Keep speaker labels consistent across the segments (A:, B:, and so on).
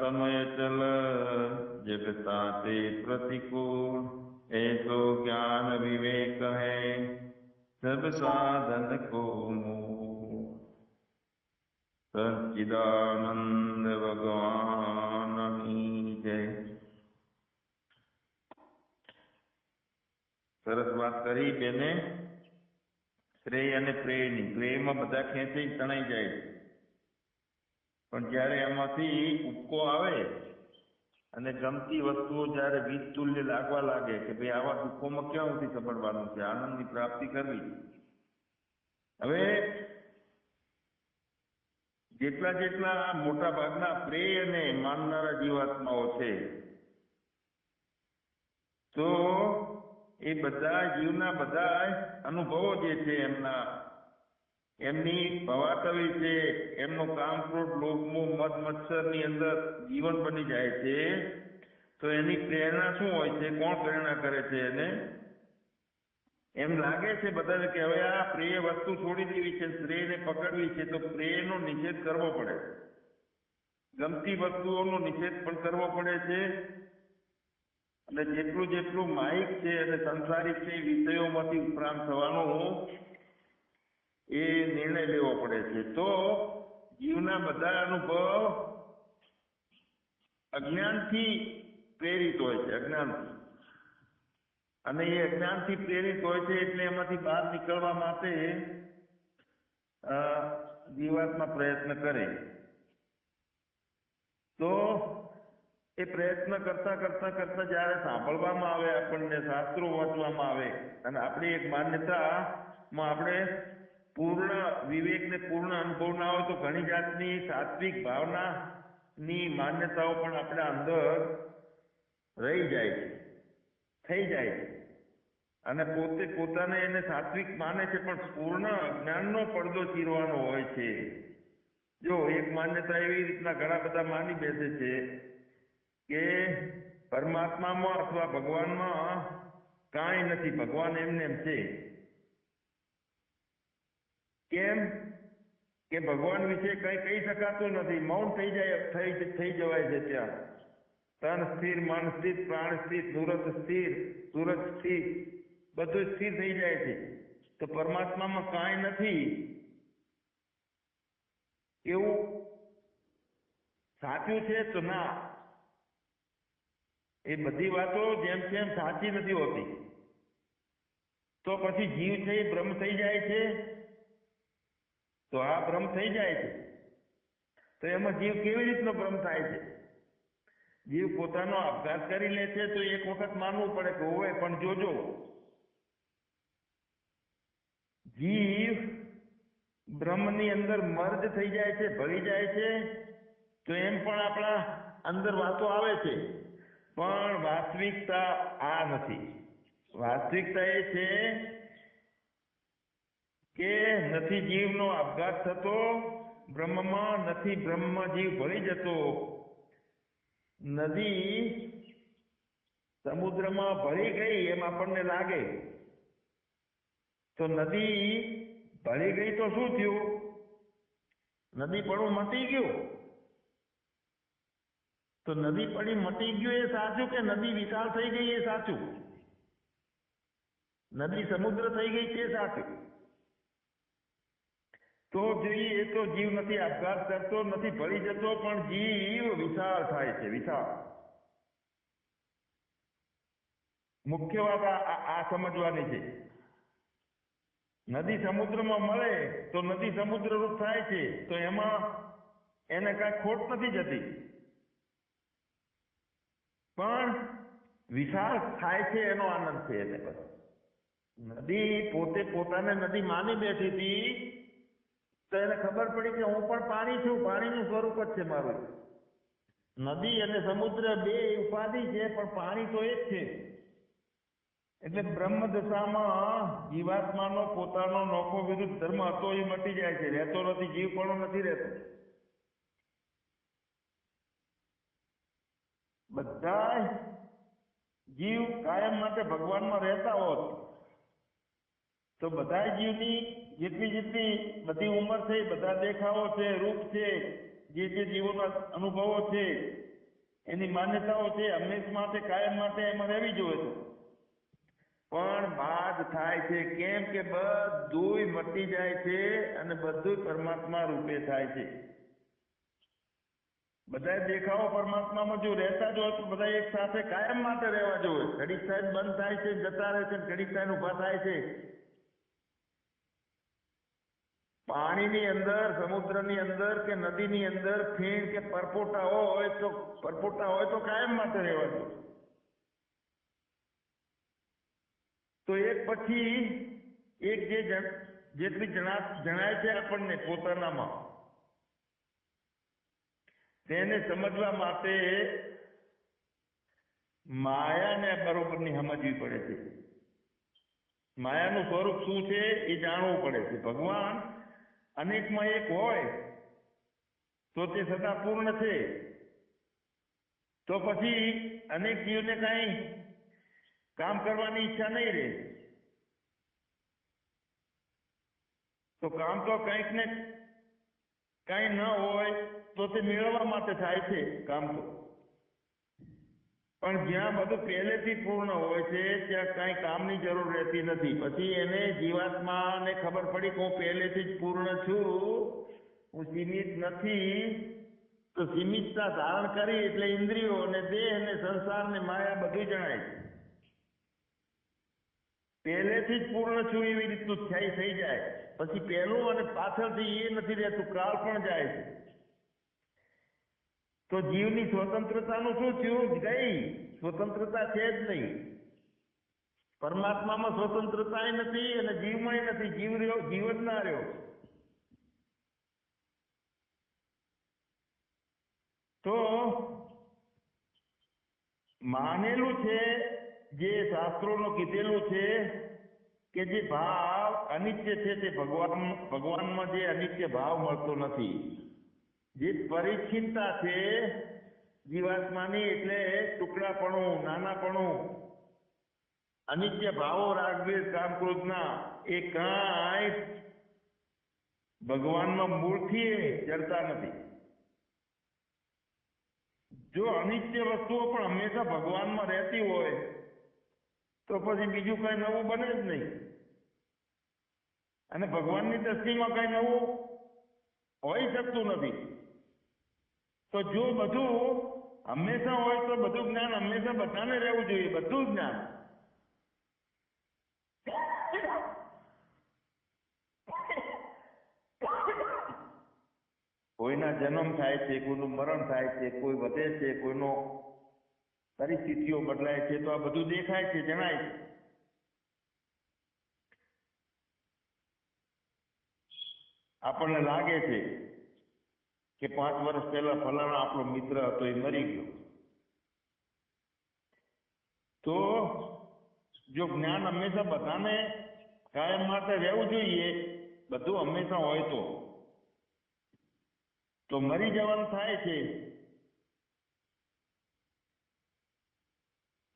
A: समय चल जगता ते प्रतिकूल ऐसो ज्ञान विवेक है सब साधन को मूल સચ્ચિદાનંદ ભગવાનની જય સરસ વાત કરી બેને શ્રેય અને પ્રેયની પ્રેયમાં બધા ખેંચી તણાઈ જાય છે પણ જ્યારે એમાંથી ઉપકો આવે અને ગમતી વસ્તુઓ જ્યારે વીજ તુલ્ય લાગવા લાગે કે ભાઈ આવા દુઃખોમાં ક્યાં સુધી સંભળવાનું છે, આનંદની પ્રાપ્તિ કરવી. હવે જેટલા જેટલા મોટા ભાગના પ્રેય અને માનનારા જીવાત્માઓ છે, તો એ બધા જીવના બધા અનુભવો જે છે એમના એમની ભવાટવી છે, એમનો કામ ક્રોધ લોભમોહ મદ મચ્છરની અંદર જીવન બની જાય છે. તો એની પ્રેરણા શું હોય છે? કોણ પ્રેરણા કરે છે એને? એમ લાગે છે બધાને કે હવે આ પ્રેય વસ્તુ છોડી દેવી છે, શ્રેયને પકડવી છે, તો પ્રેયનો નિષેધ કરવો પડે. ગમતી વસ્તુઓનો નિષેધ પણ કરવો પડે છે. અને જેટલું જેટલું માહિક છે અને સંસારિક છે વિષયોમાંથી ઉપરાંત થવાનું એ નિર્ણય લેવો પડે છે. તો જીવના બધા અનુભવ અજ્ઞાનથી પ્રેરિત હોય છે, અજ્ઞાનથી. અને એ અજ્ઞાનથી પ્રેરિત હોય છે એટલે એમાંથી બહાર નીકળવા માટે જીવાત્મા પ્રયત્ન કરે. તો એ પ્રયત્ન કરતા કરતા કરતા જ્યારે સાંભળવામાં આવે, આપણને શાસ્ત્રો વાંચવામાં આવે, અને આપણી એક માન્યતામાં આપણે પૂર્ણ વિવેક ને પૂર્ણ અનુભવ ના હોય તો ઘણી જાતની સાત્વિક ભાવના ની માન્યતાઓ પણ આપણા અંદર રહી જાય છે, થઈ જાય છે. અને પોતે પોતાને એને સાત્વિક માને છે, પણ પૂર્ણ જ્ઞાનનો પડદો ચીરવાનો હોય છે. જો એક માન્યતા એવી રીતના ઘણા બધા માની બેસે છે કે પરમાત્મામાં અથવા ભગવાનમાં કાંઈ નથી, ભગવાન એમને એમ છે. કેમ? કે ભગવાન વિશે કઈ કહી શકાતું નથી. મૌન થઈ જાય, થઈ થઈ જવાય છે ત્યાં. તન સ્થિર, મન સ્થિર, પ્રાણ સ્થિર, સુરત સ્થિર સુરત સ્થિર, બધું સ્થિર થઈ જાય છે. તો પરમાત્મામાં કાંઈ નથી. એવું સાચું છે તો ના? એ બધી વાતો જેમ તેમ સાચી નથી હોતી. તો પછી જીવ છે એ બ્રહ્મ થઈ જાય છે? તો આ ભ્રમ થઈ જાય છે. તો એમાં જીવ કેવી રીતનો ભ્રમ થાય છે? જીવ પોતાનો અભ્યાસ કરી લે છે તો એક વખત માનવું પડે કે હોય પણ જોજો. જીવ બ્રહ્મની અંદર મર્જ થઈ જાય છે, ભળી જાય છે, તો એમ પણ આપણા અંદર વાતો આવે છે. પણ વાસ્તવિકતા આ નથી. વાસ્તવિકતા એ છે કે નથી જીવનો આપઘાત થતો, બ્રહ્મમાં નથી બ્રહ્મ જીવ ભળી જતો. નદી સમુદ્રમાં ભળી ગઈ એમ આપણને લાગે. તો નદી ભળી ગઈ તો શું થયું? નદી પડવું મટી ગયું. તો નદી પડી મટી ગયું એ સાચું કે નદી વિશાળ થઈ ગઈ એ સાચું? નદી સમુદ્ર થઈ ગઈ તે સાચું? તો જોઈએ એ તો જીવ નથી, આપઘાત કરતો નથી, ભળી જતો, પણ જીવ વિશાળ થાય છે, વિશાળ. મુખ્ય વાત આ સમજવાની છે. નદી સમુદ્રમાં મળે તો નદી સમુદ્ર રૂપ થાય છે, તો એમાં એને કાંઈ ખોટ નથી જતી. પણ વિશાળ થાય છે એનો આનંદ છે એને બસ નદી પોતે પોતાને નદી માની બેઠી હતી તો એને ખબર પડી કે હું પણ પાણી છું, પાણીનું સ્વરૂપ જ છે મારું. નદી અને સમુદ્ર બે ઉપાધિ છે, પણ પાણી તો એ જ છે. એટલે બ્રહ્મ દશામાં જીવાત્માનો પોતાનો નોખો વિરુદ્ધ ધર્મ હતો, એ મટી જાય છે. રહેતો નથી જીવ પણ નથી રહેતો. બધા જીવ કાયમ માટે ભગવાનમાં રહેતા હોત. તો બધા જીવની જેટલી જેટલી બધી ઉંમર છે, બધા દેખાવો છે, રૂપ છે, જે જે જીવોના અનુભવો છે, એની માન્યતાઓ છે, હંમેશ માટે, કાયમ માટે એમાં રહેવી જોઈએ છે. પણ બાદ થાય છે, કેમ કે બધું મટી જાય છે અને બધું પરમાત્મા રૂપે થાય છે. બધા દેખાવો પરમાત્મામાં જો રહેતા જ તો બધા એક સાથે કાયમ માટે રહેવા જોઈએ. ઘડીક સાહેબ બંધ થાય છે, જતા રહે છે, ઘડીક સાહેબ ઊભા થાય છે. પાણીની અંદર, સમુદ્રની અંદર કે નદીની અંદર ફીણ કે પરપોટા હોય તો, પરપોટા હોય તો કાયમ માટે રહેવા જોઈએ તો એક પછી એક જે જેટલી જણાય છે આપણને પોતાનામાં. તેને સમજવા માટે માયાને બરોબરની સમજવી પડે છે. માયાનું સ્વરૂપ શું છે એ જાણવું પડે છે. ભગવાન અનેકમાં એક હોય, તો તે સદા પૂર્ણ છે. તો પછી અનેક જીવને કઈ કામ કરવાની ઈચ્છા નહીં રહે. તો કામ તો કંઈક ને કંઈ ન હોય, તો તે મેળવવા માટે થાય છે કામ તો. પણ જ્યાં બધું પહેલેથી પૂર્ણ હોય છે, ત્યાં કાંઈ કામની જરૂર રહેતી નથી. પછી એને જીવાત્માને ખબર પડી કે હું પહેલેથી જ પૂર્ણ છું. હું સીમિત નથી. તો સીમિતતા ધારણ કરી એટલે ઇન્દ્રિયો અને દેહ અને સંસાર ને માયા બધું જણાય છે. પહેલેથી જ પૂર્ણ છું એવી રીતનું થઈ થઈ જાય. પછી પહેલું અને પાછળથી એ નથી રહેતું, કાળ પણ જાય છે. તો જીવની સ્વતંત્રતાનું શું થયું? ગઈ સ્વતંત્રતા છે જ નહીં. પરમાત્મામાં સ્વતંત્રતા નથી અને જીવમાં નથી. જીવ રહ્યો, જીવ જ ના રહ્યો. તો માનેલું છે, જે શાસ્ત્રોનું કીધેલું છે કે જે ભાવ અનિત્ય છે તે ભગવાન, ભગવાનમાં જે અનિત્ય ભાવ મળતો નથી. જે પરિચ્છિન્નતા છે, જીવાત્માની એટલે ટુકડાપણું, નાનાપણું, અનિત્ય ભાવો રાગદ્વેષ કામ ક્રોધના એ કાંઈ ભગવાનમાં મૂળથી જડતા નથી. જો અનિત્ય વસ્તુઓ પણ હંમેશા ભગવાનમાં રહેતી હોય, તો પછી બીજું કઈ નવું બને જ નહીં. અને ભગવાનની દ્રષ્ટિમાં કઈ નવું હોઈ શકતું નથી. તો જો બધું હંમેશા હોય તો બધું જ્ઞાન હંમેશા બધાને રહેવું જોઈએ, બધું જ્ઞાન. કોઈના જન્મ થાય છે, કોઈનું મરણ થાય છે, કોઈ વધે છે, કોઈનો પરિસ્થિતિઓ બદલાય છે, તો આ બધું દેખાય છે, જણાય છે. આપણને લાગે છે કે પાંચ વર્ષ પહેલા ફલાણા આપણો મિત્ર હતો, એ મરી ગયો. તો જો જ્ઞાન હંમેશા બધાને કાયમ માટે રહેવું જોઈએ, બધું હંમેશા હોય તો. તો મરી જવાનું થાય છે.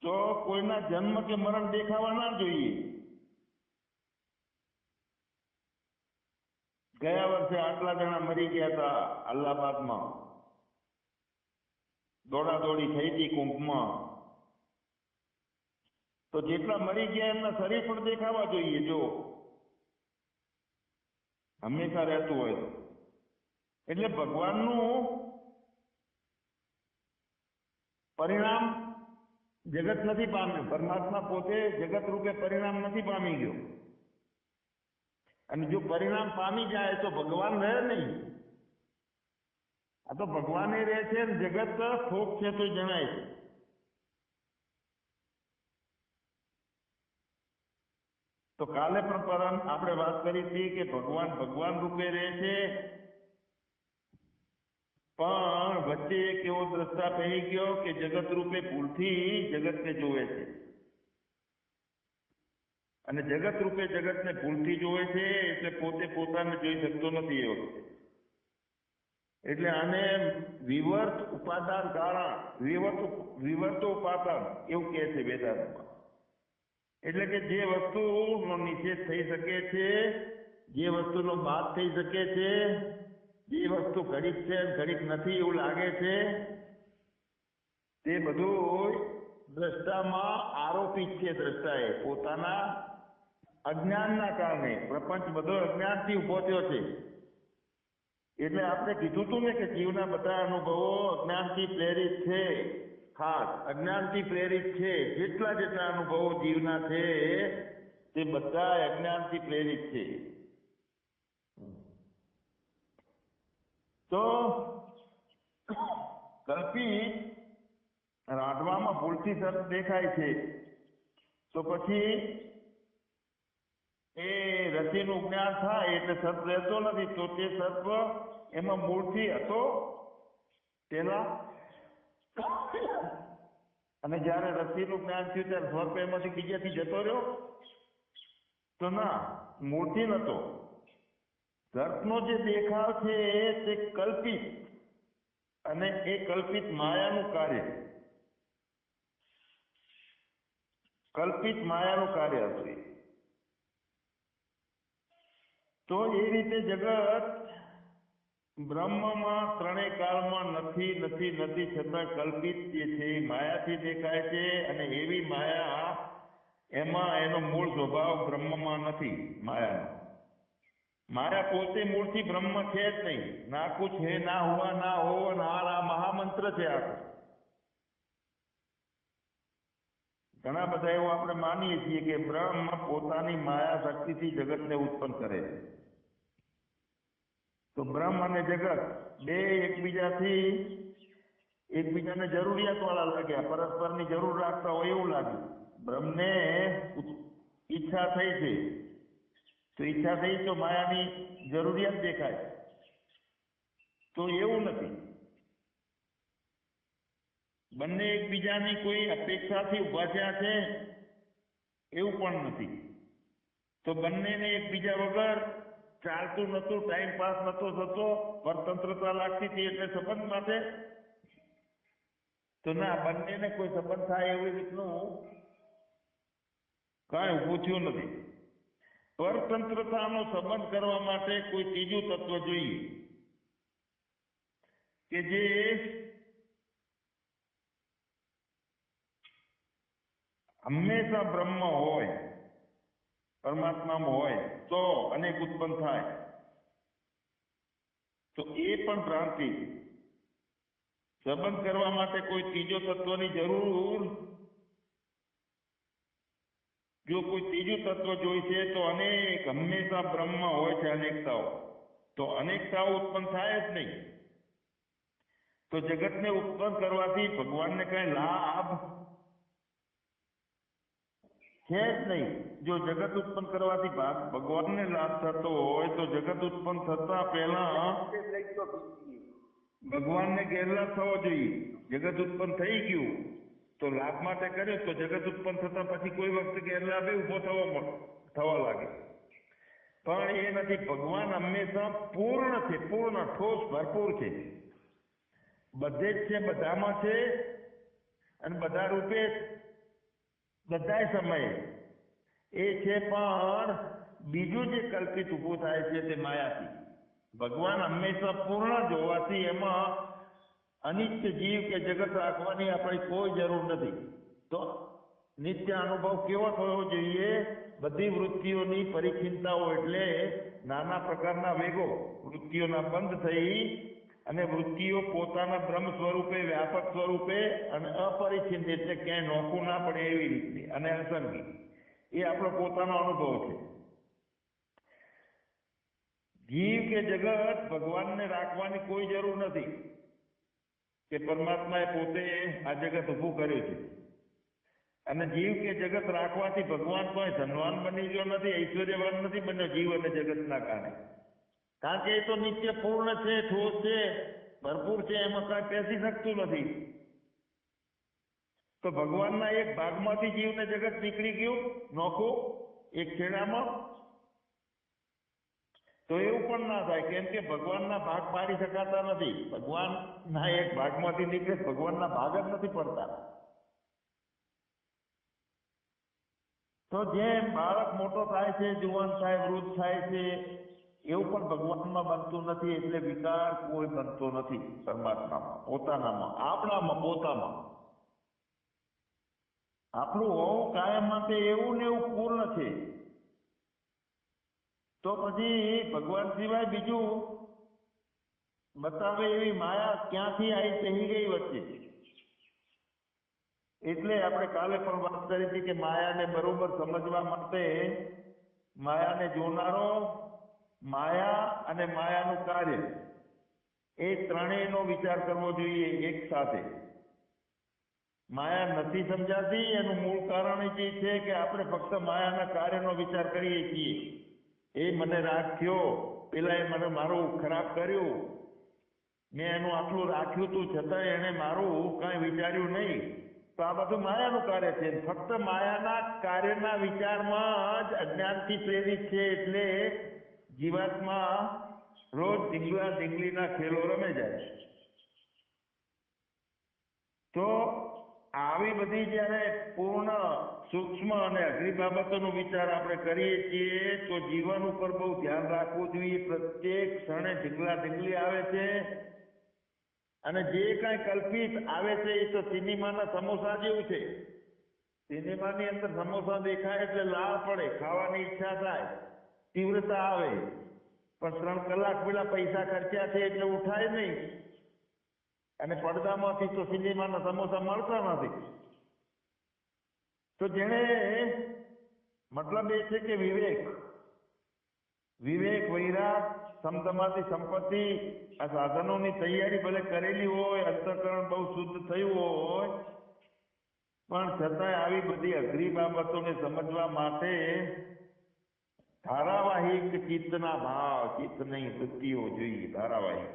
A: તો કોઈના જન્મ કે મરણ દેખાવા ના જોઈએ. ગયા વર્ષે આટલા જણા મરી ગયા હતા અલ્હાબાદમાં. દોડાદોડી થઈ હતી કુંભમાં. તો જેટલા મરી ગયા એમના શરીર પણ દેખાવા જોઈએ, જો. હંમેશા રહેતું હોય. એટલે ભગવાનનું પરિણામ જગત નથી પામ્યું. પરમાત્મા પોતે જગત રૂપે પરિણામ નથી પામી ગયો. અને જો પરિણામ પામી જાય તો ભગવાન રહે નહીં. આ તો ભગવાને રહે છે જગત ફોક છે તો જણાય છે. તો કાલે પણ પરમ આપણે વાત કરી હતી કે ભગવાન ભગવાન રૂપે રહે છે. પણ વચ્ચે એક એવો દ્રષ્ટા પહેરી ગયો કે જગત રૂપે ભૂલથી જગતને જોવે છે. અને જગત રૂપે જગતને ભૂલથી જોવે છે એટલે પોતે પોતાને જોઈ શકતો નથી એ વખતે. એટલે આને વિવર્ત ઉપાદાન કારણ વિવર્ત વિવર્તો ઉપાદાન એવું કહે છે વેદાંતમાં. એટલે કે જે વસ્તુનો નિષેધ થઈ શકે છે, જે વસ્તુનો બાદ થઈ શકે છે, જે વસ્તુ ઘડીક છે ઘડીક નથી એવું લાગે છે, તે બધું દ્રષ્ટામાં આરોપિત છે દ્રષ્ટાએ પોતાના અજ્ઞાનના કારણે પ્રપંચ બધો અજ્ઞાનથી ઊભો થયો છે. એટલે આપણે કીધું હતું ને કે જીવના બધા અનુભવો અજ્ઞાનથી પ્રેરિત છે. ખાસ, અજ્ઞાનથી પ્રેરિત છે. જેટલા જેટલા અનુભવો જીવના છે, તે બધા અજ્ઞાનથી પ્રેરિત છે. તો કલ્પિત રાંધવામાં ભૂલથી સર દેખાય છે. તો પછી એ રસીનું જ્ઞાન થાય એટલે સર્પ રહેતો નથી. તો તે સર્પ એમાં મૂળથી હતો પેલા. અને જ્યારે રસીનું જ્ઞાન થયું ત્યારે સર્પ એમાંથી બીજાથી જતો રહ્યો. તો ના, મૂળથી નતો. સર્પનો જે દેખાવ છે તે કલ્પિત અને એ કલ્પિત માયાનું કાર્ય. કલ્પિત માયાનું કાર્ય હતું એ. તો એ રીતે જગત બ્રહ્મમાં ત્રણેય કાળમાં નથી નથી નથી, છતાં કલ્પિત છે એ માયાથી દેખાય છે અને એવી માયા એમાં એનો મૂળ સ્વભાવ બ્રહ્મમાં નથી, માયાનો. માયા પોતે મૂળથી બ્રહ્મ છે જ નહીં. ના કુછ હે, ના હુઆ, ના હો ના આ મહામંત્ર છે આખો. ઘણા બધા એવું આપણે માનીએ છીએ કે બ્રહ્મ પોતાની માયા શક્તિથી જગતને ઉત્પન્ન કરે તો બ્રહ્મ અને જગત બે એકબીજાથી એકબીજાને જરૂરિયાત વાળા લાગ્યા, પરસ્પરની જરૂર રાખતા હોય એવું લાગ્યું. બ્રહ્મને ઈચ્છા થઈ છે. તો ઈચ્છા થઈ તો માયાની જરૂરિયાત દેખાય. તો એવું નથી. બંને એકબીજાની કોઈ અપેક્ષાથી ઊભા થયા છે? એવું પણ નથી. તો બંનેને એકબીજા વગર ચાલતું નહોતું ટાઈમ પાસ નહોતો થતો પરતંત્રતા લાગતી હતી એટલે સંબંધ માટે? તો ના, બંનેને કોઈ સંબંધ થાય એવી રીતનું કાંઈ ઊભું થયું નથી. પરતંત્રતાનો સંબંધ કરવા માટે કોઈ ત્રીજું તત્વ જોઈએ કે જે હંમેશા બ્રહ્મ હોય પરમાત્મામાં હોય, તો અનેક ઉત્પન્ન થાય. તો એ પણ ભ્રાંતિ. સંબંધ કરવા માટે કોઈ ત્રીજો તત્વની જરૂર જો કોઈ ત્રીજું તત્વ જોઈશે તો અનેક હંમેશા બ્રહ્મ હોય છે અનેકતાઓ. તો અનેકતાઓ ઉત્પન્ન થાય જ નહીં. તો જગતને ઉત્પન્ન કરવાથી ભગવાનને કઈ લાભ છે જ નહીં. જો જગત ઉત્પન્ન કરવાથી ભાગ- ભગવાનને લાભ થતો હોય તો જગત ઉત્પન્ન થતા પહેલા ભગવાનને ગેરલાભ થવો જોઈએ. જગત ઉત્પન્ન થઈ ગયું તો લાભ માટે કર્યો તો જગત ઉત્પન્ન થતા પછી કોઈ વખતે ગેરલાભે ઊભો થવો થવા લાગે. પણ એ નથી. ભગવાન હંમેશા પૂર્ણ છે. પૂર્ણ ઠોસ ભરપૂર છે. બધે જ છે, બધામાં છે અને બધા રૂપે બધાય સમયે. એ છે પણ બીજું જે કલ્પિત ઊભું થાય છે તે માયાથી. ભગવાન હંમેશા પૂર્ણ જ હોવાથી એમાં અનિત્ય જીવ કે જગત રાખવાની આપણે કોઈ જરૂર નથી. તો નિત્ય અનુભવ કેવો થવો જોઈએ? બધી વૃત્તિઓની પરિચિંતાઓ એટલે નાના પ્રકારના વેગો વૃત્તિઓના બંધ થઈ અને વૃત્તિઓ પોતાના બ્રહ્મ સ્વરૂપે, વ્યાપક સ્વરૂપે અને અપરિચિત એટલે ક્યાંય નોખું ના પડે એવી રીતે અને અસંગી. એ આપણો પોતાનો અનુભવ છે. જીવ કે જગત ભગવાનને રાખવાની કોઈ જરૂર નથી. કે પરમાત્માએ પોતે આ જગત ઊભું કર્યું છે. અને જીવ કે જગત રાખવાથી ભગવાન કોઈ ધનવાન બની ગયો નથી, ઐશ્વર્યવાન નથી બન્યો જીવ અને જગતના કારણે. કારણ કે એ તો નિત્ય પૂર્ણ છે, ઠોસ છે, ભરપૂર છે, એમાં કાંઈ પેસી શકતું નથી. તો ભગવાનના એક ભાગમાંથી જીવને જગત નીકળી ગયું, નોખું, એક છેડામાં. તો એવું પણ ના થાય, કેમ કે ભગવાનના ભાગ પાડી શકાતા નથી. ભગવાનના એક ભાગમાંથી નીકળે, ભગવાનના ભાગ જ નથી પડતા. તો જેમ બાળક મોટો થાય છે, જુવાન થાય વૃદ્ધ થાય છે એવું પણ ભગવાનમાં બનતું નથી, એટલે વિકાર કોઈ બનતો નથી પરમાત્મામાં, પોતાનામાં, આપણામાં, પોતામાં. આપણું હોવું કાયમ માટે એવું ને એવું પૂર્ણ છે. તો પછી ભગવાન સિવાય બીજું બતાવે એવી માયા ક્યાંથી આવી ચહી ગઈ વચ્ચે? એટલે આપણે કાલે પણ વાત કરી હતી કે માયાને બરોબર સમજવા માટે માયાને જોનારો માયા અને માયાનું કાર્ય. એ ત્રણેયનો વિચાર કરવો જોઈએ એક સાથે. માયા નથી સમજાતી, એનું મૂળ કારણ એ છે કે આપણે ફક્ત માયાના કાર્યનો વિચાર કરીએ છીએ. એ મને રાગ થયો પેલા એ મને મારું ખરાબ કર્યું. મેં એનું આટલું રાખ્યું તું છતાંય એણે મારું કાંઈ વિચાર્યું નહીં. તો આ બધું માયાનું કાર્ય છે. ફક્ત માયાના કાર્યના વિચારમાં જ અજ્ઞાનથી પ્રેરિત છે એટલે જીવાત્મા રોજ ઢીંગલા ઢીંગલીના ખેલો રમે જાય તો આવી બધી જ્યારે પૂર્ણ સૂક્ષ્મ અને અઘરી બાબતોનો વિચાર આપણે કરીએ છીએ, તો જીવન ઉપર બહુ ધ્યાન રાખવું જોઈએ. પ્રત્યેક ક્ષણે ઢીંગલા ઢીંગલી આવે છે અને જે કાંઈ કલ્પિત આવે છે એ તો સિનેમાના સમોસા જેવું છે. સિનેમાની અંદર સમોસા દેખાય એટલે લાળ પડે, ખાવાની ઈચ્છા થાય. તીવ્રતા આવે. પણ ત્રણ કલાક પેલા પૈસા ખર્ચ્યા છે એટલે ઉઠાય નહીં. અને પડદામાંથી તો સિનેમાના સમોસા મળતા નથી. તો જેણે મતલબ એ છે કે વિવેક વિવેક, વૈરાગ, સમતમાથી સંપત્તિ, આ સાધનોની તૈયારી ભલે કરેલી હોય, અંતકરણ બહુ શુદ્ધ થયું હોય, પણ છતાંય આવી બધી અઘરી બાબતોને સમજવા માટે ધારાવાહિક ચિત્તના ભાવ, ચિત્તની વૃત્તિઓ જોઈએ, ધારાવાહિક.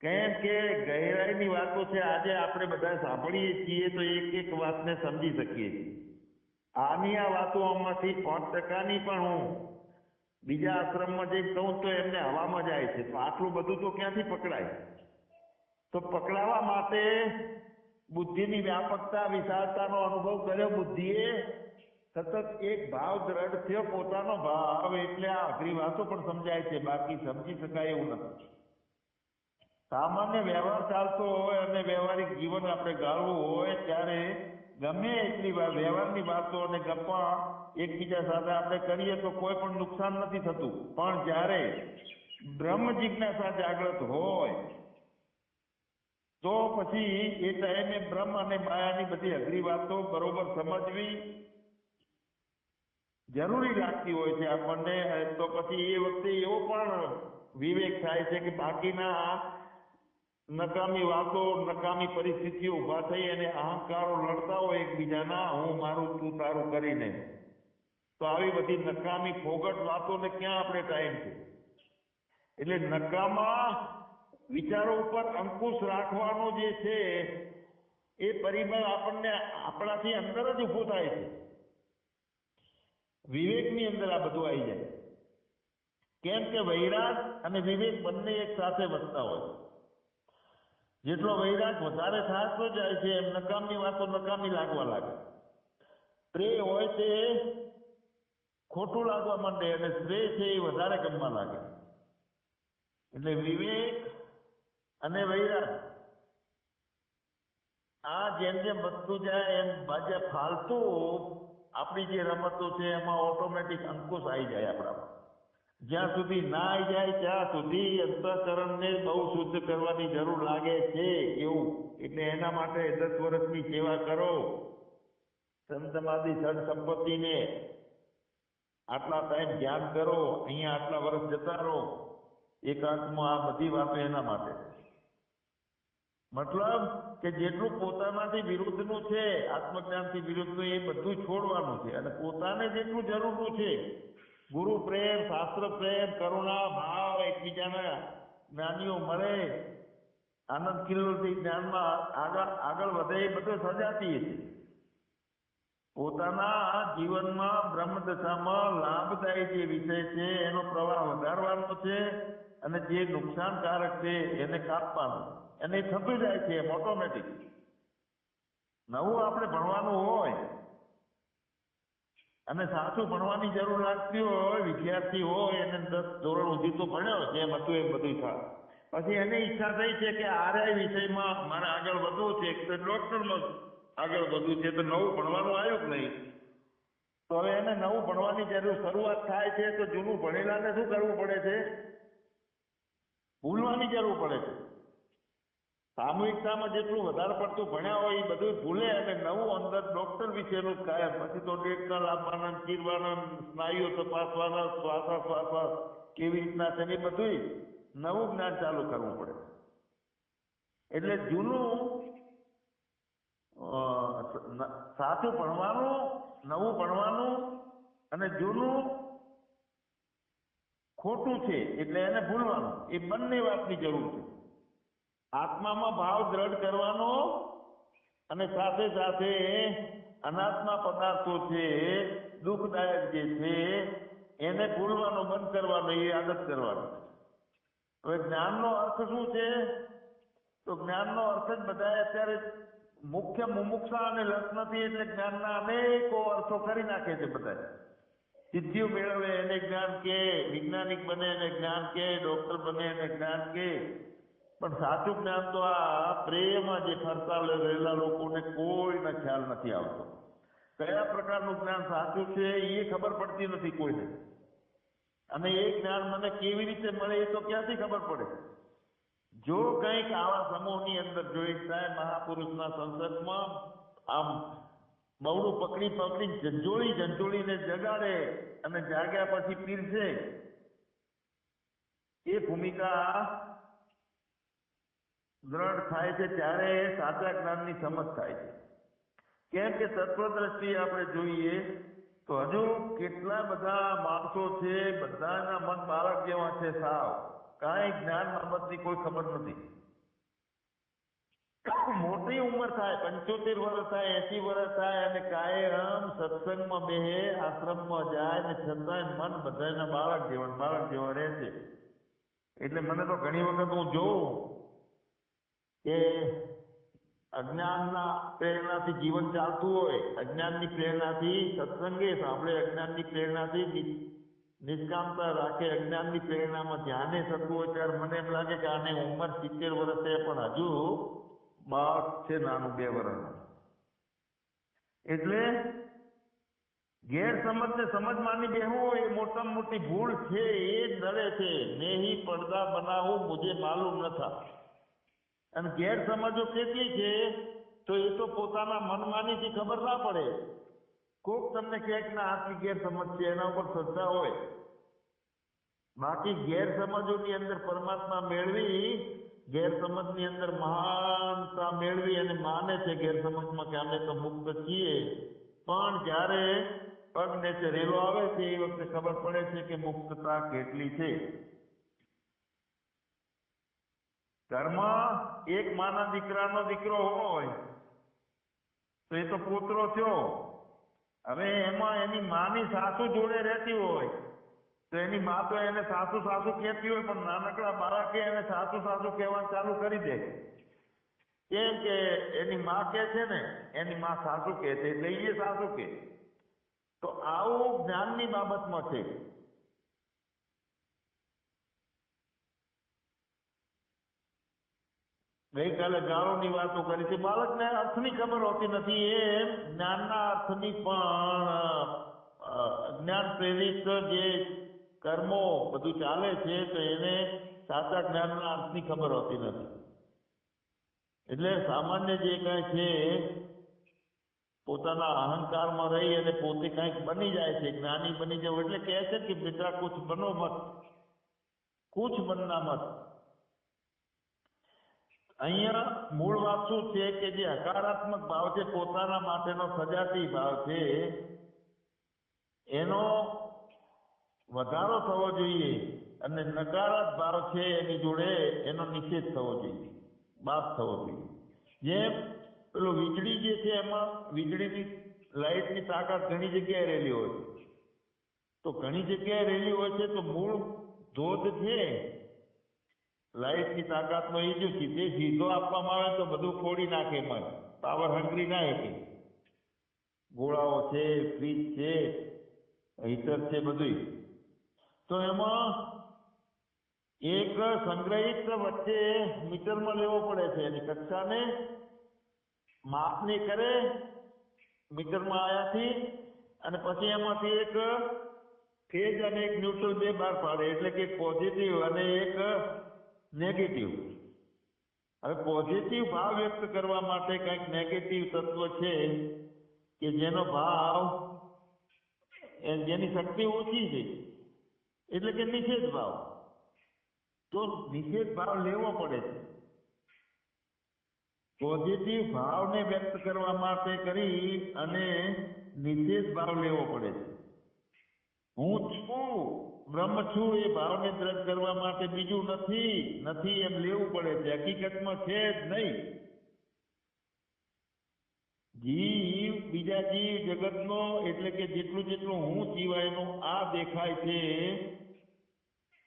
A: કેમ કે ગહેરાઈની વાતો છે, આજે આપણે બધા સાંભળીએ છીએ, તો એક એક વાતને સમજી શકીએ છીએ. આની આ વાતો આમાંથી પાંચ ટકાની પણ હું. બીજા આશ્રમમાં જઈને કહું તો એમને હવામાં જાય છે, તો આટલું બધું તો ક્યાંથી પકડાય? તો પકડાવા માટે બુદ્ધિની વ્યાપકતા, વિશાળતાનો અનુભવ કર્યો બુદ્ધિએ સતત એક ભાવ દ્રઢ થયો પોતાનો ભાવ એટલે આ અઘરી વાતો પણ સમજાય છે, બાકી સમજી શકાય એવું નથી. સામાન્ય વ્યવહાર ચાલતો હોય અને વ્યવહારિક જીવન આપણે ગાળવું હોય ત્યારે ગમે એટલી વ્યવહારની વાતો અને ગપ્પા એકબીજા સાથે આપણે કરીએ તો કોઈ પણ નુકસાન નથી થતું. પણ જ્યારે બ્રહ્મ જિજ્ઞાસા જાગૃત હોય, તો પછી એ ટાઈમે બ્રહ્મ અને માયાની બધી અઘરી વાતો બરોબર સમજવી જરૂરી લાગતી હોય છે આપણને તો પછી એ વખતે એવો પણ વિવેક થાય છે કે બાકીના નકામી વાતો, નકામી પરિસ્થિતિઓ ઊભા થઈ અને અહંકારો લડતા હોય એકબીજાના, હું મારું, તું તારું કરીને. તો આવી બધી નકામી, ફોગટ વાતોને ક્યાં આપણે ટાઈમ છે? એટલે નકામા વિચારો ઉપર અંકુશ રાખવાનો જે છે, એ પરિબળ આપણને આપણાથી અંદર જ ઊભું થાય છે. વિવેકની અંદર આ બધું આવી જાય. કેમ કે વૈરાગ અને વિવેક બંને એક સાથે વધતા હોય. જેટલો વૈરાગ વધારે થતો જાય છે, એમ નકામની વાતો નકામી લાગવા લાગે. પ્રેય હોય તે ખોટું લાગવા માંડે અને શ્રેય છે એ વધારે ગમવા લાગે. એટલે વિવેક અને વૈરાગ આ જેમ જેમ વધતું જાય એમ બાજે ફાલતુ આપણી જે રમતો છે એમાં ઓટોમેટિક અંકુશ આવી જાય આપણામાં. જ્યાં સુધી ના આવી જાય, ત્યાં સુધી અંતઃકરણને બહુ શુદ્ધ કરવાની જરૂર લાગે છે. એવું. એટલે એના માટે દસ વર્ષની સેવા કરો. સંતમાદી સદ સંપત્તિને આટલા ટાઈમ ધ્યાન કરો. અહીંયા આટલા વર્ષ જતા રહો. એકાંતમાં આ બધી વાતો એના માટે મતલબ કે જેટલું પોતાનાથી વિરુદ્ધનું છે, આત્મજ્ઞાનથી વિરુદ્ધનું એ બધું છોડવાનું છે. અને પોતાને જેટલું જરૂરનું છે, ગુરુ પ્રેમ, શાસ્ત્ર પ્રેમ, કરુણા, ભાવ એકબીજાના જ્ઞાનીઓ મળે, આનંદ કિલ્લોથી જ્ઞાનમાં આગળ આગળ વધે એ બધું સજાતીય છે. પોતાના જીવનમાં બ્રહ્મદશામાં લાભદાયી જે વિષય છે, એનો પ્રવાહ વધારવાનો છે અને જે નુકસાનકારક છે, એને કાપવાનો અને એ થતું જાય છે એમ ઓટોમેટિક નવું આપણે ભણવાનું હોય, અને સાચું ભણવાની જરૂર લાગતી હોય, વિદ્યાર્થી હોય, એને દસ ધોરણ સુધી તો ભણ્યો જેમ હતું, એમ બધું થાય. પછી એની ઈચ્છા થઈ છે કે આર્ય વિષયમાં મારે આગળ વધવું છે તો ડોક્ટરમાં આગળ વધવું છે, તો નવું ભણવાનું આવ્યું કે નહીં? તો હવે એને નવું ભણવાની જરૂર શરૂઆત થાય છે, તો જૂનું ભણેલાને શું કરવું પડે છે? ભૂલવાની જરૂર પડે છે. સામૂહિકતામાં જેટલું વધારે પડતું ભણ્યા હોય એ બધું ભૂલે અને નવું અંદર ડોક્ટર વિશેનું કાયમ. પછી તો ડેટના આપવાના, ચીરવાના, સ્નાયુઓ તપાસવાના શ્વાસોશ્વાસ કેવી રીતના છે એ બધું નવું જ્ઞાન ચાલુ કરવું પડે. એટલે જૂનું સાચું ભણવાનું, નવું ભણવાનું અને જૂનું ખોટું છે એટલે એને ભૂલવાનું. એ બંને વાતની જરૂર છે. આત્મામાં ભાવ દ્રઢ કરવાનો અને સાથે સાથે અનાત્મા પદાર્થો છે, દુઃખદાયક જે છે, એને ભૂલવાનો બંધ કરવાનો, એ આદત કરવાનો. હવે જ્ઞાનનો અર્થ શું છે? તો જ્ઞાનનો અર્થ જ બધાએ અત્યારે મુખ્ય મુમુક્ષા અને લક્ષ નથી એટલે જ્ઞાનના અનેકો અર્થો કરી નાખે છે બધા સિદ્ધિઓ મેળવે, એને જ્ઞાન કે, વૈજ્ઞાનિક બને, એને જ્ઞાન કે, ડોક્ટર બને, એને જ્ઞાન કે પણ સાચું જ્ઞાન તો આ પ્રેમમાં જે ફરતા રહેલા લોકોને કોઈને ખ્યાલ નથી આવતો. કયા પ્રકારનું જ્ઞાન સાચું છે એ ખબર પડતી નથી કોઈને. અને એ જ્ઞાન મને કેવી રીતે મળે એ તો ક્યાંથી ખબર પડે? જો કંઈક આવા સમૂહની અંદર જોઈ થાય મહાપુરુષના સંસદમાં આમ બહુડું પકડી પકડી ઝંઝોળી ઝંઝોળીને જગાડે અને જાગ્યા પછી પીરશે એ ભૂમિકા દ્રઢ થાય છે, ત્યારે સાચા જ્ઞાનની સમજ થાય છે. કેમ કે તત્વદ્રષ્ટિ આપણે જોઈએ, તો હજુ કેટલા બધા માણસો છે, બધાના મન બાળક જેવા છે સાવ. કાંઈ જ્ઞાન બાબતની કોઈ ખબર નથી. મોટી ઉંમર થાય, પંચોતેર વર્ષ થાય, એસી વર્ષ થાય, અને કાયમ સત્સંગમાં બેહે, આશ્રમમાં જાય, ને છતાંય મન બધાના બાળક જેવા બાળક જેવા રહે છે. એટલે મને તો ઘણી વખત હું જોઉં કે અજ્ઞાનના પ્રેરણાથી જીવન ચાલતું હોય, અજ્ઞાનની પ્રેરણાથી સત્સંગે સાંભળે અજ્ઞાનની પ્રેરણાથી નિષ્કામતા રાખે, અજ્ઞાનની પ્રેરણામાં ધ્યાને થતું હોય, ત્યારે મને એમ લાગે કે આને ઉંમર સિત્તેર વર્ષ છે પણ હજુ બાળક છે નાનું, બે વર્ષનું એટલે ગેરસમજ ને સમજ માની બેહવું એ મોટામાં મોટી ભૂલ છે, એ જ નડે છે. મેં પડદા બનાવું, મુજે માલુમ નથા અને ગેરસમજો કેટલી છે, તો એ તો પોતાના મનમાનીથી ખબર ના પડે. કોક તમને કહે કે ના આટલી ગેરસમજ છે, એના ઉપર શ્રદ્ધા હોય. બાકી ગેરસમજોની અંદર પરમાત્મા મેળવી, ગેરસમજની અંદર મહાનતા મેળવી અને માને છે ગેરસમજમાં કે અમે તો મુક્ત છીએ. પણ જ્યારે પગ નીચે રેલો આવે છે, એ વખતે ખબર પડે છે કે મુક્તતા કેટલી છે. ઘરમાં એક માના દીકરાનો દીકરો હોય, તો એ તો પુત્રો થયો. હવે એમાં એની માની સાસુ જોડે રહેતી હોય, તો એની મા તો એને સાસુ સાસુ કહેતી હોય, પણ નાનકડા બાળકે એને સાસુ સાસુ કહેવાનું ચાલુ કરી દે. કેમ કે એની મા કે છે ને, એની મા સાસુ કહે છે, એટલે એ સાસુ કે તો આવું જ્ઞાનની બાબતમાં છે. ગઈકાલે ગાળોની વાતો કરી છે. બાળકને અર્થની ખબર હોતી નથી. એ જ્ઞાનના અર્થની પણ જ્ઞાન પ્રેરિત જે કર્મો બધું ચાલે છે, તો એને સાચા જ્ઞાનના અર્થની ખબર હોતી નથી. એટલે સામાન્ય જે કાંઈ છે, પોતાના અહંકારમાં રહી અને પોતે કંઈક બની જાય છે, જ્ઞાની બની જવું, એટલે કહે છે કે, બેટા, કુછ બનો મત. કુછ બનના મત. અહીંયા મૂળ વાત શું છે કે જે હકારાત્મક ભાવ છે, પોતાના માટેનો સજાતી ભાવ છે, એનો વધારો થવો જોઈએ અને નકારાત્મક ભાવ છે એની જોડે એનો નિષેધ થવો જોઈએ બાપ થવો જોઈએ. જેમ પેલું વીજળી જે છે એમાં વીજળીની લાઇટની તાકાત ઘણી જગ્યાએ રહેલી હોય છે. તો ઘણી જગ્યાએ રહેલી હોય છે તો મૂળ ધોધ છે લાઇટની તાકાતનો એ જો સીધે સીધો આપવામાં આવે તો બધું ફોડી નાખે મન પાવર હંગરી ના એટલે ગોળાઓ છે ફ્રીજ છે હીટર છે બધું તો એમાં એક સંગ્રહિત વચ્ચે મીટરમાં લેવો પડે છે. એની કક્ષાને માપની કરે મીટરમાં આયાથી અને પછી એમાંથી એક ફેજ અને એક ન્યુટ્રલ બે બહાર પાડે. એટલે કે પોઝિટિવ અને એક નેગેટિવ હવે પોઝિટિવ ભાવ વ્યક્ત કરવા માટે કંઈક નેગેટિવ તત્વ છે કે જેનો ભાવ જેની શક્તિ ઓછી છે. એટલે કે નિષેધ ભાવ. તો નિષેધ ભાવ લેવો પડે છે. પોઝિટિવ ભાવને વ્યક્ત કરવા માટે કરી અને નિષેધ ભાવ લેવો પડે છે. હું છું. બ્રહ્મ છું એ ભાવને દ્રઢ કરવા માટે બીજું નથી. નથી એમ લેવું પડે છે. હકીકતમાં છે જ નહીં. જીવ, બીજા જીવ જગતનો એટલે કે જેટલું જેટલું હું જીવાયનો આ દેખાય છે,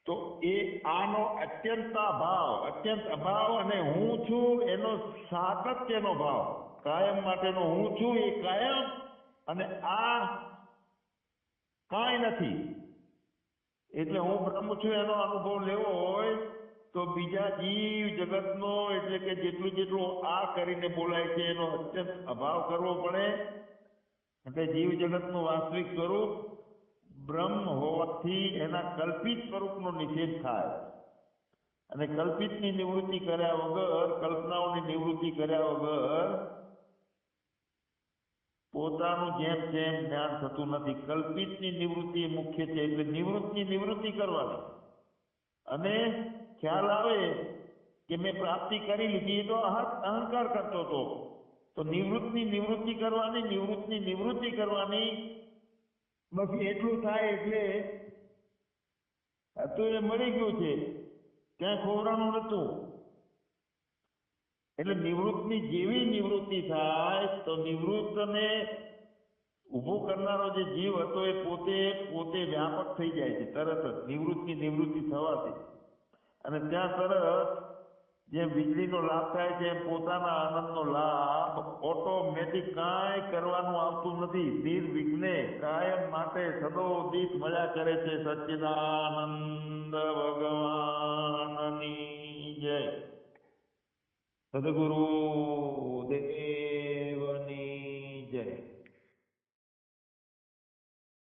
A: તો એ આનો અત્યંત ભાવ, અત્યંત અભાવ અને હું છું એનો સાતત્યનો ભાવ. કાયમ માટેનો હું છું એ કાયમ અને આ કાંઈ નથી. એટલે હું બ્રહ્મ છું, એનો અનુભવ લેવો હોય તો બીજા જીવ જગતનો એટલે કે જેટલું જેટલું આ કરીને બોલાય છે, એનો અત્યંત અભાવ કરવો પડે. એટલે જીવ જગતનું વાસ્તવિક સ્વરૂપ બ્રહ્મ હોવાથી એના કલ્પિત સ્વરૂપનો નિષેધ થાય. અને કલ્પિતની નિવૃત્તિ કર્યા વગર, કલ્પનાઓની નિવૃત્તિ કર્યા વગર પોતાનું જેમ જેમ જ્ઞાન થતું નથી. કલ્પિતની નિવૃત્તિ મુખ્ય છે એટલે નિવૃત્તિ નિવૃત્તિ કરવાની. અને ખ્યાલ આવે કે મેં પ્રાપ્તિ કરી લીધી તો અહં- અહંકાર કરતો હતો. તો નિવૃત્તિ નિવૃત્તિ કરવાની નિવૃત્તિ નિવૃત્તિ કરવાની. બાકી એટલું થાય એટલે આ એ મળી ગયું છે. ક્યાંય ખોવરાણું નતું એટલે નિવૃત્તની જેવી નિવૃત્તિ થાય, તો નિવૃત્તને ઊભો કરનારો જે જીવ હતો એ પોતે પોતે વ્યાપક થઈ જાય છે, તરત જ નિવૃત્તિ નિવૃત્તિ થવાથી. અને ત્યાં તરત જેમ વીજળીનો લાભ થાય છે પોતાના આનંદનો લાભ ઓટોમેટિક કાંઈ કરવાનું આવતું નથી. નિર્વિઘ્ને કાયમ માટે સદોદિત મજા કરે છે, સચ્ચિદાનંદ ભગવાનની જય. સદગુરુ દેવ